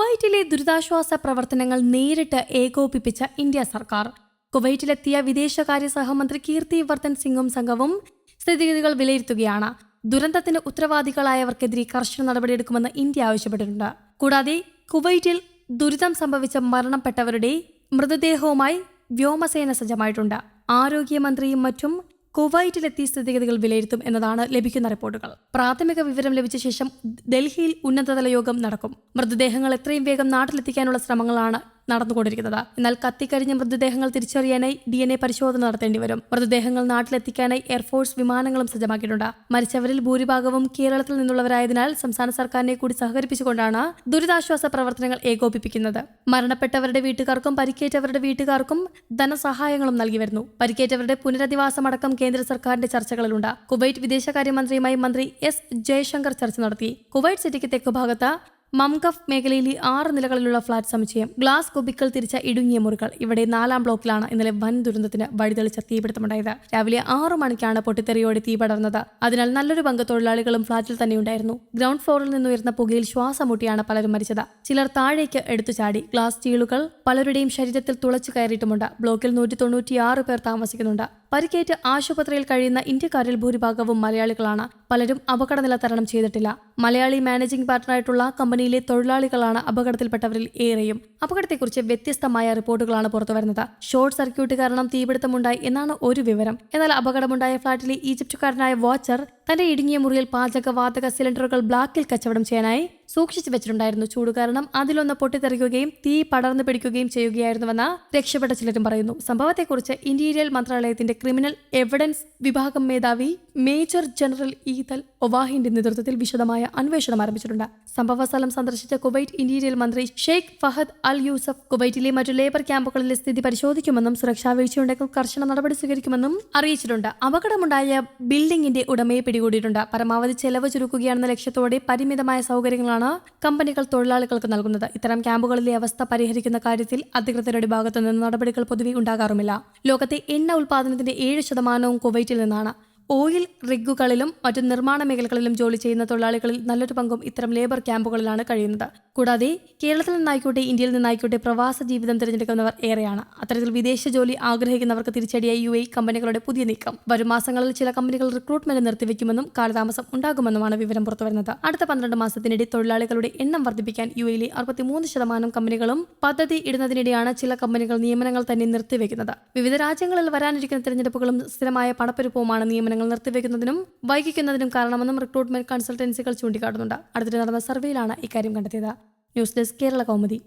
കുവൈറ്റിലെ ദുരിതാശ്വാസ പ്രവർത്തനങ്ങൾ നേരിട്ട് ഏകോപിപ്പിച്ച ഇന്ത്യ സർക്കാർ. കുവൈറ്റിലെത്തിയ വിദേശകാര്യ സഹമന്ത്രി കീർത്തി വർദ്ധൻ സിംഗും സംഘവും സ്ഥിതിഗതികൾ വിലയിരുത്തുകയാണ്. ദുരന്തത്തിന് ഉത്തരവാദികളായവർക്കെതിരെ കർശന നടപടിയെടുക്കുമെന്ന് ഇന്ത്യ ആവശ്യപ്പെട്ടിട്ടുണ്ട്. കൂടാതെ കുവൈറ്റിൽ ദുരിതം സംഭവിച്ച മരണപ്പെട്ടവരുടെ മൃതദേഹവുമായി വ്യോമസേന സജ്ജമായിട്ടുണ്ട്. ആരോഗ്യമന്ത്രിയും മറ്റും കുവൈറ്റിലെത്തി സ്ഥിതിഗതികൾ വിലയിരുത്തും എന്നതാണ് ലഭിക്കുന്ന റിപ്പോർട്ടുകൾ. പ്രാഥമിക വിവരം ലഭിച്ച ശേഷം ഡൽഹിയിൽ ഉന്നതതല യോഗം നടക്കും. മൃതദേഹങ്ങൾ എത്രയും വേഗം നാട്ടിലെത്തിക്കാനുള്ള ശ്രമങ്ങളാണ് നടന്നുകൊണ്ടിരിക്കുന്നത്. എന്നാൽ കത്തിക്കഴിഞ്ഞ മൃതദേഹങ്ങൾ തിരിച്ചറിയാനായി ഡി എൻ എ പരിശോധന നടത്തേണ്ടി വരും. മൃതദേഹങ്ങൾ നാട്ടിലെത്തിക്കാനായി എയർഫോഴ്സ് വിമാനങ്ങളും സജ്ജമാക്കിയിട്ടുണ്ട്. മരിച്ചവരിൽ ഭൂരിഭാഗവും കേരളത്തിൽ നിന്നുള്ളവരായതിനാൽ സംസ്ഥാന സർക്കാരിനെ കൂടി സഹകരിപ്പിച്ചുകൊണ്ടാണ് ദുരിതാശ്വാസ പ്രവർത്തനങ്ങൾ ഏകോപിപ്പിക്കുന്നത്. മരണപ്പെട്ടവരുടെ വീട്ടുകാർക്കും പരിക്കേറ്റവരുടെ വീട്ടുകാർക്കും ധനസഹായങ്ങളും നൽകി വരുന്നു. പരിക്കേറ്റവരുടെ പുനരധിവാസമടക്കം കേന്ദ്ര സർക്കാരിന്റെ ചർച്ചകളിലുണ്ട്. കുവൈറ്റ് വിദേശകാര്യമന്ത്രിയുമായി മന്ത്രി എസ് ജയശങ്കർ ചർച്ച നടത്തി. കുവൈറ്റ് സിറ്റിക്ക് തെക്കുഭാഗത്ത് മംഗഫ് മേഖലയിലെ ആറ് നിലകളിലുള്ള ഫ്ളാറ്റ് സമുച്ചയം ഗ്ലാസ് കുബിക്കൽ തിരിച്ച ഇടുങ്ങിയ മുറികൾ ഇവിടെ നാലാം ബ്ലോക്കിലാണ് ഇന്നലെ വൻ ദുരന്തത്തിന് വഴിതെളിച്ച തീപിടുത്തമുണ്ടായത്. രാവിലെ ആറു മണിക്കാണ് പൊട്ടിത്തെറിയോടെ തീ പടർന്നത്. അതിനാൽ നല്ലൊരു പങ്ക് തൊഴിലാളികളും ഫ്ളാറ്റിൽ തന്നെയുണ്ടായിരുന്നു. ഗ്രൗണ്ട് ഫ്ലോറിൽ നിന്നുയർന്ന പുകയിൽ ശ്വാസം മുട്ടിയാണ് പലരും മരിച്ചത്. ചിലർ താഴേക്ക് എടുത്തു ചാടി. ഗ്ലാസ് ചീളുകൾ പലരുടെയും ശരീരത്തിൽ തുളച്ചു കയറിയിട്ടുമുണ്ട്. ബ്ലോക്കിൽ നൂറ്റി തൊണ്ണൂറ്റിയാറ് പേർ താമസിക്കുന്നുണ്ട്. പരിക്കേറ്റ് ആശുപത്രിയിൽ കഴിയുന്ന ഇന്ത്യക്കാരിൽ ഭൂരിഭാഗവും മലയാളികളാണ്. പലരും അപകടനില തരണം ചെയ്തിട്ടില്ല. മലയാളി മാനേജിംഗ് പാർട്ണറായിട്ടുള്ള കമ്പനിയിലെ തൊഴിലാളികളാണ് അപകടത്തിൽപ്പെട്ടവരിൽ ഏറെയും. അപകടത്തെക്കുറിച്ച് വ്യത്യസ്തമായ റിപ്പോർട്ടുകളാണ് പുറത്തുവരുന്നത്. ഷോർട്ട് സർക്യൂട്ട് കാരണം തീപിടുത്തമുണ്ടായി എന്നാണ് ഒരു വിവരം. എന്നാൽ അപകടമുണ്ടായ ഫ്ളാറ്റിലെ ഈജിപ്തുകാരനായ വാച്ചർ തന്റെ ഇടുങ്ങിയ മുറിയിൽ പാചകവാതക സിലിണ്ടറുകൾ ബ്ലാക്കിൽ കച്ചവടം ചെയ്യാനായി സൂക്ഷിച്ചു വെച്ചിട്ടുണ്ടായിരുന്നു ചൂട് കാരണം അതിലൊന്ന് പൊട്ടിത്തെറിക്കുകയും തീ പടർന്നു പിടിക്കുകയും ചെയ്യുകയായിരുന്നുവെന്ന് രക്ഷപ്പെട്ട ചിലരും പറയുന്നു. സംഭവത്തെക്കുറിച്ച് ഇന്റീരിയൽ മന്ത്രാലയത്തിന്റെ ക്രിമിനൽ എവിഡൻസ് വിഭാഗം മേധാവി മേജർ ജനറൽ ഈതൽ ഒവാഹിന്റെ നേതൃത്വത്തിൽ വിശദമായ അന്വേഷണം ആരംഭിച്ചിട്ടുണ്ട്. സംഭവ സ്ഥലം സന്ദർശിച്ച കുവൈറ്റ് ഇന്റീരിയൽ മന്ത്രി ഷെയ്ഖ് ഫഹദ് അൽ യൂസഫ് കുവൈറ്റിലെ മറ്റു ലേബർ ക്യാമ്പുകളിലെ സ്ഥിതി പരിശോധിക്കുമെന്നും സുരക്ഷാ വീഴ്ചയുണ്ടെങ്കിൽ കർശന നടപടി സ്വീകരിക്കുമെന്നും അറിയിച്ചിട്ടുണ്ട്. അപകടമുണ്ടായ ബിൽഡിംഗിന്റെ ഉടമയെ പിടികൂടിയിട്ടുണ്ട്. പരമാവധി ചെലവ് ചുരുക്കുകയാണെന്ന ലക്ഷ്യത്തോടെ പരിമിതമായ സൗകര്യങ്ങളാണ് കമ്പനികൾ തൊഴിലാളികൾക്ക് നൽകുന്നത്. ഇത്തരം ക്യാമ്പുകളിലെ അവസ്ഥ പരിഹരിക്കുന്ന കാര്യത്തിൽ അധികൃതരുടെ ഭാഗത്തുനിന്ന് നടപടികൾ പൊതുവെ ഉണ്ടാകാറുമില്ല. ലോകത്തെ എണ്ണ ഉൽപാദനത്തിന്റെ ഏഴ് ശതമാനവും കുവൈറ്റിൽ നിന്നാണ്. ഓയിൽ റിഗുകളിലും മറ്റു നിർമ്മാണ മേഖലകളിലും ജോലി ചെയ്യുന്ന തൊഴിലാളികളിൽ നല്ലൊരു പങ്കും ഇത്തരം ലേബർ ക്യാമ്പുകളിലാണ് കഴിയുന്നത്. കൂടാതെ കേരളത്തിൽ നിന്നായിക്കോട്ടെ ഇന്ത്യയിൽ നിന്നായിക്കോട്ടെ പ്രവാസ ജീവിതം തിരഞ്ഞെടുക്കുന്നവർ ഏറെയാണ്. അത്തരത്തിൽ വിദേശ ജോലി ആഗ്രഹിക്കുന്നവർക്ക് തിരിച്ചടിയായി യു എ കമ്പനികളുടെ പുതിയ നീക്കം. വരും മാസങ്ങളിൽ ചില കമ്പനികൾ റിക്രൂട്ട്മെന്റ് നിർത്തിവെക്കുമെന്നും കാലതാമസം ഉണ്ടാകുമെന്നുമാണ് വിവരം പുറത്തുവരുന്നത്. അടുത്ത പന്ത്രണ്ട് മാസത്തിനിടെ തൊഴിലാളികളുടെ എണ്ണം വർദ്ധിപ്പിക്കാൻ യു എയിലെ അറുപത്തിമൂന്ന് ശതമാനം കമ്പനികളും പദ്ധതി ഇടുന്നതിനിടെയാണ് ചില കമ്പനികൾ നിയമനങ്ങൾ തന്നെ നിർത്തിവെക്കുന്നത്. വിവിധ രാജ്യങ്ങളിൽ വരാനിരിക്കുന്ന തിരഞ്ഞെടുപ്പുകളും സ്ഥിരമായ പണപ്പെരുപ്പവുമാണ് നിയമനങ്ങൾ നിർത്തിവെക്കുന്നതിനും വൈകിക്കുന്നതിനും കാരണമെന്നും റിക്രൂട്ട്മെന്റ് കൺസൾട്ടൻസികൾ ചൂണ്ടിക്കാട്ടുന്നുണ്ട്. അടുത്തിടെ നടന്ന സർവേയിലാണ് ഇക്കാര്യം കണ്ടെത്തിയത്. News desk Kerala Kaumudi.